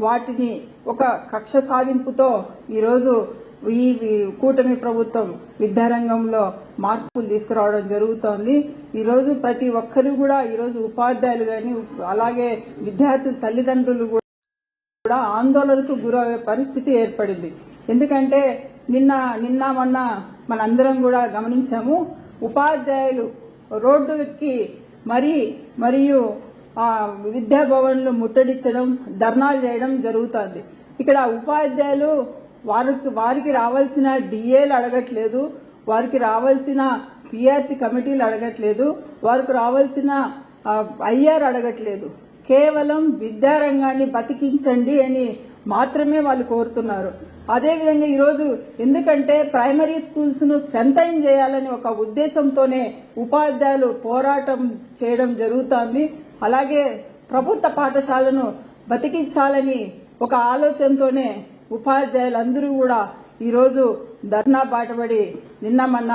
వాటిని ఒక కక్ష సాధింపుతో ఈరోజు ఈ కూటమి ప్రభుత్వం విద్యారంగంలో మార్పులు తీసుకురావడం జరుగుతోంది. ఈరోజు ప్రతి ఒక్కరు కూడా ఈరోజు ఉపాధ్యాయులు గాని అలాగే విద్యార్థుల తల్లిదండ్రులు కూడా ఆందోళనకు గురయ్యే పరిస్థితి ఏర్పడింది. ఎందుకంటే నిన్న నిన్న మొన్న మనందరం కూడా గమనించాము ఉపాధ్యాయులు రోడ్డు ఎక్కి మరి మరియు విద్యాభవన్లు ముట్టడించడం ధర్నాలు చేయడం జరుగుతోంది. ఇక్కడ ఉపాధ్యాయులు వారికి వారికి రావాల్సిన డిఏలు అడగట్లేదు వారికి రావాల్సిన పిఆర్సి కమిటీలు అడగట్లేదు వారికి రావాల్సిన ఐఆర్ అడగట్లేదు. కేవలం విద్యారంగాన్ని బతికించండి అని మాత్రమే వాళ్ళు కోరుతున్నారు. అదేవిధంగా ఈరోజు ఎందుకంటే ప్రైమరీ స్కూల్స్ను స్ట్రెంథైన్ చేయాలని ఒక ఉద్దేశంతోనే ఉపాధ్యాయులు పోరాటం చేయడం జరుగుతోంది. అలాగే ప్రభుత్వ పాఠశాలను బతికించాలని ఒక ఆలోచనతోనే ఉపాధ్యాయులందరూ కూడా ఈరోజు ధర్నా బాటపడి నిన్న మొన్న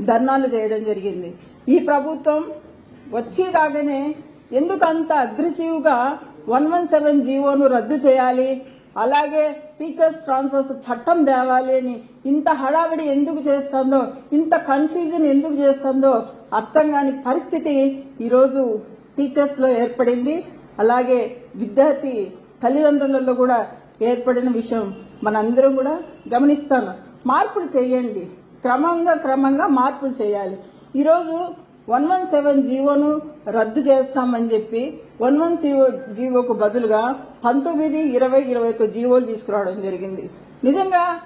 ధర్నాలు చేయడం జరిగింది. ఈ ప్రభుత్వం వచ్చి రాగానే ఎందుకంత అగ్రెసివ్గా వన్ వన్ సెవెన్ జీవోను రద్దు చేయాలి? అలాగే టీచర్స్ ట్రాన్స్ఫర్స్ చట్టం తేవాలి అని ఇంత హడావిడి ఎందుకు చేస్తుందో ఇంత కన్ఫ్యూజన్ ఎందుకు చేస్తుందో అర్థం కాని పరిస్థితి ఈరోజు టీచర్స్లో ఏర్పడింది. అలాగే విద్యార్థి తల్లిదండ్రులలో కూడా ఏర్పడిన విషయం మనందరం కూడా గమనిస్తాను. మార్పులు చేయండి. క్రమంగా క్రమంగా మార్పులు చేయాలి. ఈరోజు వన్ వన్ సెవెన్ జీవోను రద్దు చేస్తామని చెప్పి వన్ వన్ జీవోకు బదులుగా పంతొమ్మిది ఇరవై ఇరవై ఒక జీవోలు తీసుకురావడం జరిగింది. నిజంగా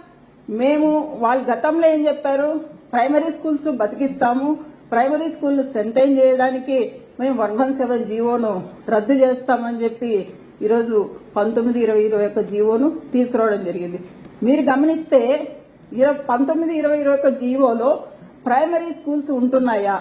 మేము వాళ్ళ గతంలో ఏం చెప్పారు? ప్రైమరీ స్కూల్స్ బతికిస్తాము. ప్రైమరీ స్కూల్ స్ట్రెంగ్ చేయడానికి మేము వన్ వన్ సెవెన్ జీవోను రద్దు చేస్తామని చెప్పి ఈరోజు పంతొమ్మిది ఇరవై ఇరవై ఒక జీవోను తీసుకురావడం జరిగింది. మీరు గమనిస్తే ఇరవై పంతొమ్మిది ఇరవై ఇరవై ఒక జీవోలో ప్రైమరీ స్కూల్స్ ఉంటున్నాయా?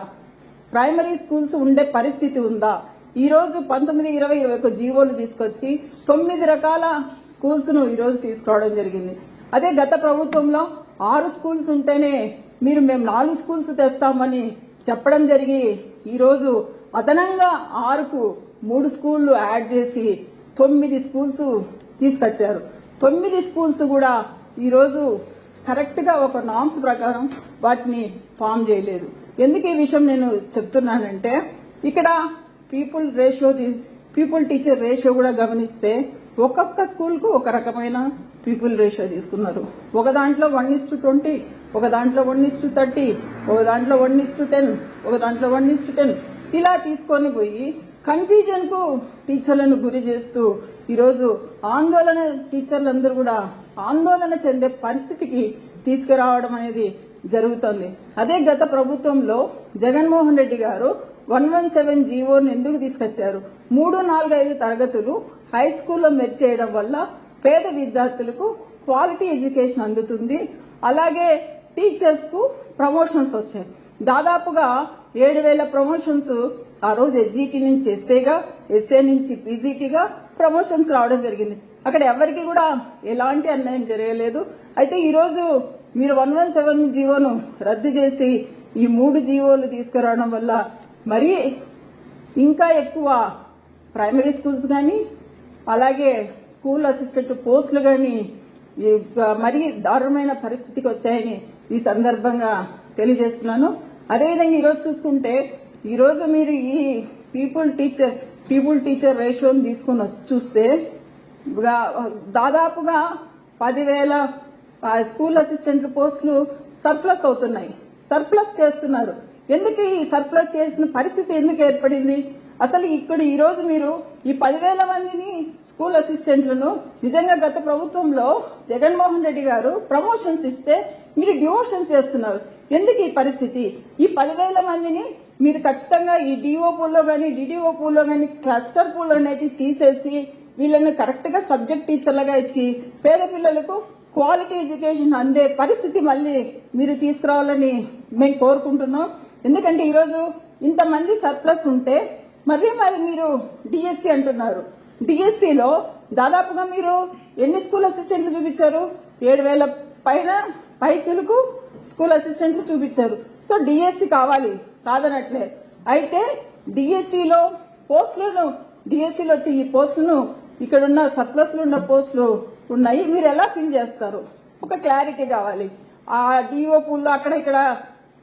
ప్రైమరీ స్కూల్స్ ఉండే పరిస్థితి ఉందా? ఈ రోజు పంతొమ్మిది ఇరవై ఇరవై ఒక జీవోలు తీసుకొచ్చి తొమ్మిది రకాల స్కూల్స్ను తీసుకురావడం జరిగింది. అదే గత ప్రభుత్వంలో ఆరు స్కూల్స్ ఉంటేనే మీరు మేము నాలుగు స్కూల్స్ తెస్తామని చెప్పడం జరిగి ఈరోజు అదనంగా ఆరుకు మూడు స్కూళ్ళు యాడ్ చేసి తొమ్మిది స్కూల్స్ తీసుకొచ్చారు. తొమ్మిది స్కూల్స్ కూడా ఈరోజు కరెక్ట్గా ఒక నామ్స్ ప్రకారం వాటిని ఫామ్ చేయలేదు. ఎందుకు ఈ విషయం నేను చెప్తున్నానంటే ఇక్కడ people ratio people teacher ratio కూడా గమనిస్తే ఒక్కొక్క స్కూల్కు ఒక రకమైన పీపుల్ రేషియో తీసుకున్నారు. ఒక దాంట్లో వన్ ఇస్ టు ట్వంటీ ఒక దాంట్లో వన్ ఇస్ టు థర్టీ ఒక దాంట్లో వన్ ఇస్ టు టెన్ ఒక దాంట్లో వన్ ఇస్ టు టెన్ ఇలా తీసుకొని పోయి కన్ఫ్యూజన్కు టీచర్లను గురి చేస్తూ ఈరోజు ఆందోళన టీచర్లందరూ కూడా ఆందోళన చెందే పరిస్థితికి తీసుకురావడం అనేది జరుగుతోంది. అదే గత ప్రభుత్వంలో జగన్మోహన్ రెడ్డి గారు వన్ వన్ సెవెన్ జీవోను ఎందుకు తీసుకొచ్చారు? మూడు నాలుగు ఐదు తరగతులు హై స్కూల్లో మెర్జ్ చేయడం వల్ల పేద విద్యార్థులకు క్వాలిటీ ఎడ్యుకేషన్ అందుతుంది. అలాగే టీచర్స్కు ప్రమోషన్స్ వచ్చాయి. దాదాపుగా ఏడు వేల ప్రమోషన్స్ ఆ రోజు ఎస్జిటి నుంచి ఎస్ఏగా ఎస్ఏ నుంచి పీజీటీగా ప్రమోషన్స్ రావడం జరిగింది. అక్కడ ఎవరికి కూడా ఎలాంటి అన్యాయం జరగలేదు. అయితే ఈరోజు మీరు వన్ వన్ సెవెన్ జీవోను రద్దు చేసి ఈ మూడు జీవోలు తీసుకురావడం వల్ల మరీ ఇంకా ఎక్కువ ప్రైమరీ స్కూల్స్ కానీ అలాగే స్కూల్ అసిస్టెంట్ పోస్టులు కానీ మరీ దారుణమైన పరిస్థితికి వచ్చాయని ఈ సందర్భంగా తెలియజేస్తున్నాను. అదేవిధంగా ఈరోజు చూసుకుంటే ఈరోజు మీరు ఈ పీపుల్ టీచర్ పీపుల్ టీచర్ రేషియోని తీసుకుని చూస్తే దాదాపుగా పదివేల స్కూల్ అసిస్టెంట్ల పోస్టులు సర్ప్లస్ అవుతున్నాయి. సర్ప్లస్ చేస్తున్నారు. ఎందుకు ఈ సర్ప్లస్ చేసిన పరిస్థితి ఎందుకు ఏర్పడింది? అసలు ఇక్కడ ఈరోజు మీరు ఈ పదివేల మందిని స్కూల్ అసిస్టెంట్లను నిజంగా గత ప్రభుత్వంలో జగన్మోహన్ రెడ్డి గారు ప్రమోషన్స్ ఇస్తే మీరు డివోషన్స్ చేస్తున్నారు. ఎందుకు ఈ పరిస్థితి? ఈ పదివేల మందిని మీరు ఖచ్చితంగా ఈ డిఓ పూల్లో కానీ డిడిఓ పూల్లో కానీ క్లస్టర్ పూల్ అనేవి తీసేసి వీళ్ళని కరెక్ట్గా సబ్జెక్ట్ టీచర్లుగా ఇచ్చి పేద పిల్లలకు క్వాలిటీ ఎడ్యుకేషన్ అందే పరిస్థితి మళ్ళీ మీరు తీసుకురావాలని మేము కోరుకుంటున్నాం. ఎందుకంటే ఈరోజు ఇంతమంది సర్ప్లస్ ఉంటే మరి మరి మీరు డిఎస్సి అంటున్నారు. డిఎస్సిలో దాదాపుగా మీరు ఎన్ని స్కూల్ అసిస్టెంట్లు చూపించారు? ఏడు వేల పైన పై చులుకు స్కూల్ అసిస్టెంట్లు చూపించారు. సో డిఎస్సి కావాలి కాదనట్లే. అయితే డిఎస్సిలో పోస్టులను డిఎస్సిలో వచ్చి ఈ పోస్టులను ఇక్కడ ఉన్న సర్ప్లస్లు ఉన్న పోస్టులు ఉన్నాయి. మీరు ఎలా ఫిల్ చేస్తారు? ఒక క్లారిటీ కావాలి. ఆ డిఓ పూల్లో అక్కడ ఇక్కడ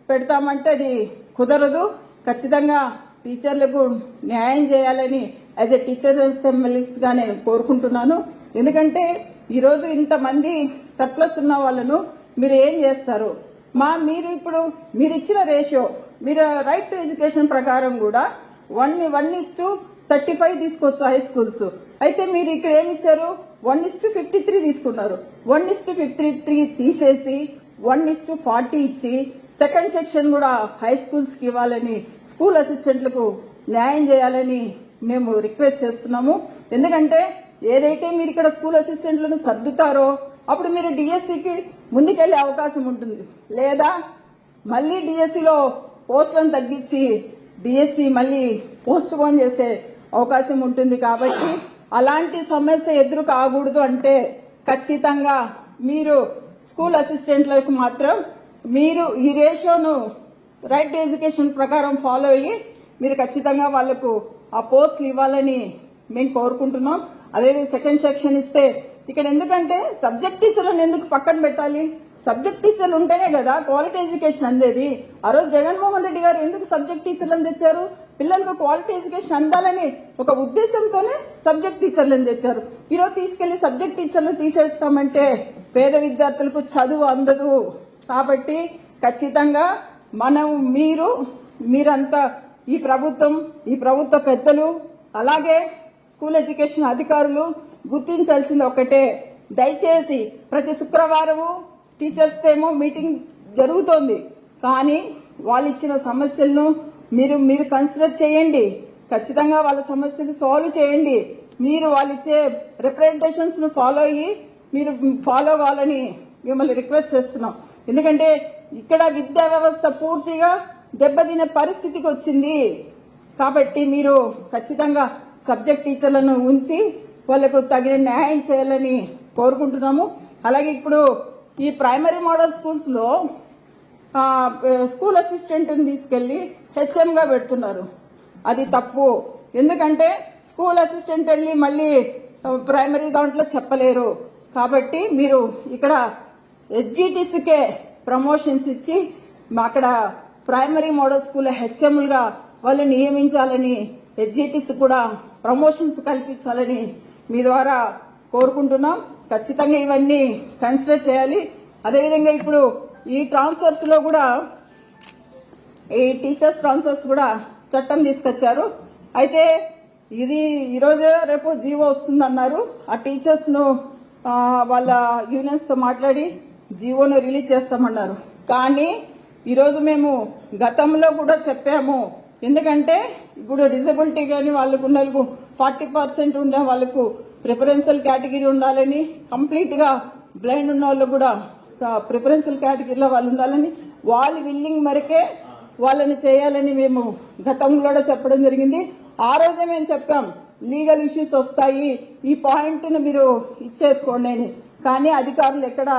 పెడతామంటే అది కుదరదు. ఖచ్చితంగా టీచర్లకు న్యాయం చేయాలని యాజ్ ఎ టీచర్ అసెంబ్లీస్గా నేను కోరుకుంటున్నాను. ఎందుకంటే ఈరోజు ఇంతమంది సర్ప్లస్ ఉన్న వాళ్ళను మీరు ఏం చేస్తారు? మా మీరు ఇప్పుడు మీరు ఇచ్చిన రేషియో మీరు రైట్ టు ఎడ్యుకేషన్ ప్రకారం కూడా one one is to thirty five తీసుకోవచ్చు హై స్కూల్స్ అయితే మీరు ఇక్కడ ఏమి ఇచ్చారు? One is to fifty three తీసుకున్నారు. One is to fifty three తీసేసి వన్ ఇస్ టు ఫార్టీ ఇచ్చి సెకండ్ సెక్షన్ కూడా హై స్కూల్స్కి ఇవ్వాలని స్కూల్ అసిస్టెంట్లకు న్యాయం చేయాలని మేము రిక్వెస్ట్ చేస్తున్నాము. ఎందుకంటే ఏదైతే మీరు ఇక్కడ స్కూల్ అసిస్టెంట్లను సర్దుతారో అప్పుడు మీరు డిఎస్సికి ముందుకెళ్ళే అవకాశం ఉంటుంది. లేదా మళ్ళీ డిఎస్సిలో పోస్టులను తగ్గించి డిఎస్సి మళ్ళీ పోస్ట్ పోన్ చేసే అవకాశం ఉంటుంది కాబట్టి అలాంటి సమస్య ఎదురు కాకూడదు అంటే ఖచ్చితంగా మీరు స్కూల్ అసిస్టెంట్లకు మాత్రం మీరు ఈ రేషియోను రైట్ ఎడ్యుకేషన్ ప్రకారం ఫాలో అయ్యి మీరు ఖచ్చితంగా వాళ్ళకు ఆ పోస్టులు ఇవ్వాలని మేము కోరుకుంటున్నాం. అదే సెకండ్ సెక్షన్ ఇస్తే ఇక్కడ ఎందుకంటే సబ్జెక్ట్ టీచర్లను ఎందుకు పక్కన పెట్టాలి? సబ్జెక్ట్ టీచర్లు ఉంటేనే కదా క్వాలిటీ ఎడ్యుకేషన్ అందేది. ఆ రోజు జగన్మోహన్ రెడ్డి గారు ఎందుకు సబ్జెక్ట్ టీచర్లను తెచ్చారు? పిల్లలకు క్వాలిటీ ఎడ్యుకేషన్ అందాలని ఒక ఉద్దేశంతోనే సబ్జెక్ట్ టీచర్లను తెచ్చారు. ఈరోజు తీసుకెళ్ళి సబ్జెక్ట్ టీచర్లను తీసేస్తామంటే పేద విద్యార్థులకు చదువు అందదు. కాబట్టి ఖచ్చితంగా మనం మీరు మీరంతా ఈ ప్రభుత్వం ఈ ప్రభుత్వ పెద్దలు అలాగే స్కూల్ ఎడ్యుకేషన్ అధికారులు గుర్తించాల్సింది ఒకటే. దయచేసి ప్రతి శుక్రవారము టీచర్స్ ఏమో మీటింగ్ జరుగుతోంది. కానీ వాళ్ళు ఇచ్చిన సమస్యలను మీరు మీరు కన్సిడర్ చేయండి. ఖచ్చితంగా వాళ్ళ సమస్యలు సాల్వ్ చేయండి. మీరు వాళ్ళు ఇచ్చే రిప్రజెంటేషన్స్ను ఫాలో అయ్యి మీరు ఫాలో అవ్వాలని మిమ్మల్ని రిక్వెస్ట్ చేస్తున్నాం. ఎందుకంటే ఇక్కడ విద్యా వ్యవస్థ పూర్తిగా దెబ్బతినే పరిస్థితికి వచ్చింది కాబట్టి మీరు ఖచ్చితంగా సబ్జెక్ట్ టీచర్లను ఉంచి వాళ్ళకు తగిన న్యాయం చేయాలని కోరుకుంటున్నాము. అలాగే ఇప్పుడు ఈ ప్రైమరీ మోడల్ స్కూల్స్లో స్కూల్ అసిస్టెంట్ని తీసుకెళ్ళి హెచ్ఎంగా పెడుతున్నారు. అది తప్పు. ఎందుకంటే స్కూల్ అసిస్టెంట్ వెళ్ళి మళ్ళీ ప్రైమరీ దాంట్లో చెప్పలేరు. కాబట్టి మీరు ఇక్కడ ఎస్జిటిసికే ప్రమోషన్స్ ఇచ్చి అక్కడ ప్రైమరీ మోడల్ స్కూల్ హెచ్ఎంలుగా వాళ్ళు నియమించాలని ఎస్జిటిసి కూడా ప్రమోషన్స్ కల్పించాలని మీ ద్వారా కోరుకుంటున్నాం. ఖచ్చితంగా ఇవన్నీ కన్సిడర్ చేయాలి. అదేవిధంగా ఇప్పుడు ఈ ట్రాన్స్ఫర్స్లో కూడా ఈ టీచర్స్ ట్రాన్స్ఫర్స్ కూడా చట్టం తీసుకొచ్చారు. అయితే ఇది ఈరోజు రేపు జీవో వస్తుందన్నారు. ఆ టీచర్స్ను వాళ్ళ యూనియన్స్తో మాట్లాడి జీవోను రిలీజ్ చేస్తామన్నారు. కానీ ఈరోజు మేము గతంలో కూడా చెప్పాము. ఎందుకంటే ఇప్పుడు డిజబిలిటీ కానీ వాళ్ళకు నలుగురు ఫార్టీ పర్సెంట్ ఉండే వాళ్ళకు ప్రిఫరెన్షియల్ కేటగిరీ ఉండాలని కంప్లీట్గా బ్లైండ్ ఉన్న వాళ్ళు కూడా ప్రిఫరెన్షియల్ కేటగిరీలో వాళ్ళు ఉండాలని వాళ్ళు విల్లింగ్ మరకే వాళ్ళని చేయాలని మేము గతంలో కూడా చెప్పడం జరిగింది. ఆ రోజే మేము చెప్పాం లీగల్ ఇష్యూస్ వస్తాయి ఈ పాయింట్ను మీరు ఇచ్చేసుకోండి అని. కానీ అధికారులు ఎక్కడ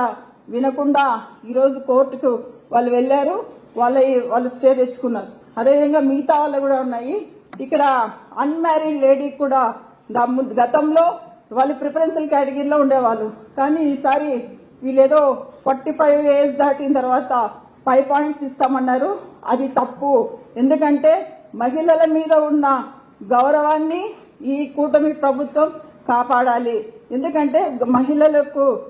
వినకుండా ఈరోజు కోర్టుకు వాళ్ళు వెళ్ళారు వాళ్ళ వాళ్ళు స్టే తెచ్చుకున్నారు. అదేవిధంగా మిగతా వాళ్ళు కూడా ఉన్నాయి. ఇక్కడ అన్మ్యారీడ్ లేడీ కూడా దా- గతంలో వాళ్ళు ప్రిఫరెన్షియల్ కేటగిరీలో ఉండేవాళ్ళు. కానీ ఈసారి వీళ్ళేదో ఫార్టీ ఫైవ్ ఏజ్ దాటిన తర్వాత ఫైవ్ పాయింట్స్ ఇస్తామన్నారు. అది తప్పు. ఎందుకంటే మహిళల మీద ఉన్న గౌరవాన్ని ఈ కూటమి ప్రభుత్వం కాపాడాలి. ఎందుకంటే మహిళలకు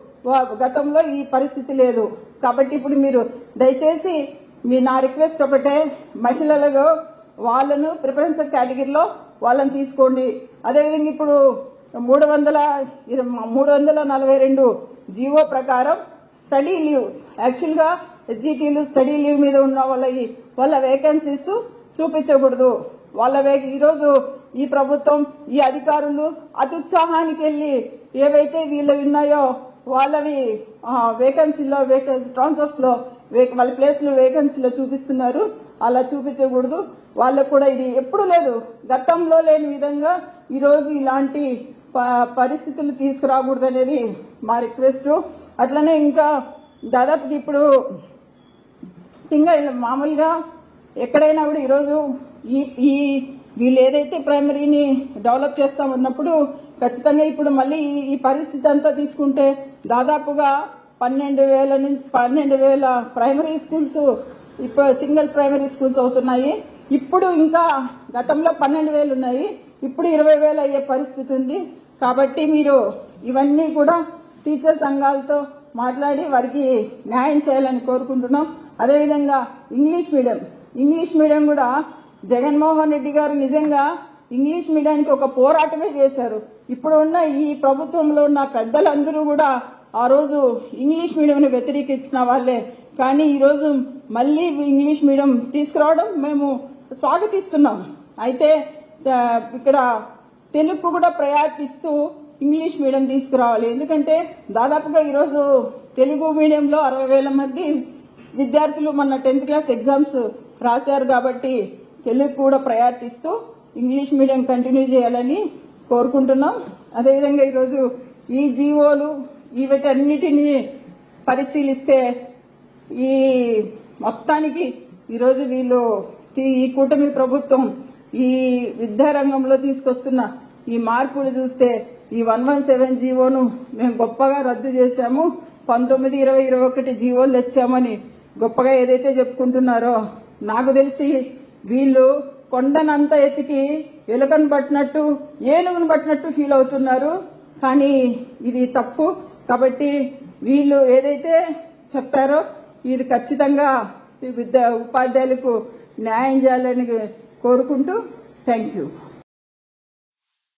గతంలో ఈ పరిస్థితి లేదు. కాబట్టి ఇప్పుడు మీరు దయచేసి మీ నా రిక్వెస్ట్ ఒకటే. మహిళలకు వాళ్ళను ప్రిఫరెన్స్ కేటగిరీలో వాళ్ళని తీసుకోండి. అదేవిధంగా ఇప్పుడు మూడు వందల మూడు వందల నలభై రెండు జీవో ప్రకారం స్టడీ లీవ్ యాక్చువల్గా ఎస్జిటీలు స్టడీ లీవ్ మీద ఉన్న వాళ్ళ వాళ్ళ వేకెన్సీస్ చూపించకూడదు. వాళ్ళ వే ఈరోజు ఈ ప్రభుత్వం ఈ అధికారులు అత్యుత్సాహానికి వెళ్ళి ఏవైతే వీళ్ళు ఉన్నాయో వాళ్ళవి వేకెన్సీలో వేకెన్సీ ట్రాన్సర్స్లో వాళ్ళ ప్లేస్లో వేకెన్సీలో చూపిస్తున్నారు. అలా చూపించకూడదు. వాళ్ళకు కూడా ఇది ఎప్పుడు లేదు. గతంలో లేని విధంగా ఈరోజు ఇలాంటి ప- పరిస్థితులు తీసుకురాకూడదు అనేది మా రిక్వెస్ట్. అట్లనే ఇంకా దాదాపు ఇప్పుడు సింగల్ మామూలుగా ఎక్కడైనా కూడా ఈరోజు ఈ ఈ వీళ్ళు ఏదైతే ప్రైమరీని డెవలప్ చేస్తామన్నప్పుడు ఖచ్చితంగా ఇప్పుడు మళ్ళీ ఈ- ఈ పరిస్థితి అంతా తీసుకుంటే దాదాపుగా పన్నెండు వేల నుంచి పన్నెండు వేల ప్రైమరీ స్కూల్స్ ఇప్పుడు సింగిల్ ప్రైమరీ స్కూల్స్ అవుతున్నాయి. ఇప్పుడు ఇంకా గతంలో పన్నెండు వేలు ఉన్నాయి. ఇప్పుడు ఇరవై వేలు అయ్యే పరిస్థితి ఉంది. కాబట్టి మీరు ఇవన్నీ కూడా టీచర్ సంఘాలతో మాట్లాడి వారికి న్యాయం చేయాలని కోరుకుంటున్నాం. అదేవిధంగా ఇంగ్లీష్ మీడియం. ఇంగ్లీష్ మీడియం కూడా జగన్మోహన్ రెడ్డి గారు నిజంగా ఇంగ్లీష్ మీడియానికి ఒక పోరాటమే చేశారు. ఇప్పుడు ఉన్న ఈ ప్రభుత్వంలో ఉన్న పెద్దలందరూ కూడా ఆ రోజు ఇంగ్లీష్ మీడియంను వ్యతిరేకించిన వాళ్ళే. కానీ ఈరోజు మళ్ళీ ఇంగ్లీష్ మీడియం తీసుకురావడం మేము స్వాగతిస్తున్నాం. అయితే ఇక్కడ తెలుగు కూడా ప్రయారిటిస్తూ ఇంగ్లీష్ మీడియం తీసుకురావాలి. ఎందుకంటే దాదాపుగా ఈరోజు తెలుగు మీడియంలో అరవై వేల మంది విద్యార్థులు మొన్న టెన్త్ క్లాస్ ఎగ్జామ్స్ రాశారు కాబట్టి తెలుగు కూడా ప్రయారిటీ ఇస్తూ ఇంగ్లీష్ మీడియం కంటిన్యూ చేయాలని కోరుకుంటున్నాం. అదేవిధంగా ఈరోజు ఈ జీవోలు వీటన్నిటినీ పరిశీలిస్తే ఈ మొత్తానికి ఈరోజు వీళ్ళు ఈ కూటమి ప్రభుత్వం ఈ విద్యారంగంలో తీసుకొస్తున్న ఈ మార్పులు చూస్తే ఈ వన్ వన్ సెవెన్ జీవోను మేము గొప్పగా రద్దు చేశాము. పంతొమ్మిది ఇరవై ఇరవై ఒకటి జీవోలు తెచ్చామని గొప్పగా ఏదైతే చెప్పుకుంటున్నారో నాకు తెలిసి వీళ్ళు కొండనంత ఎతికి ఎలుకను పట్టినట్టు ఏనుగును పట్టినట్టు ఫీల్ అవుతున్నారు. కానీ ఇది తప్పు. కాబట్టి వీళ్ళు ఏదైతే చెప్పారో ఇది ఖచ్చితంగా ఈ విద్యా ఉపాధ్యాయులకు న్యాయం చేయాలని కోరుకుంటూ థ్యాంక్ యూ.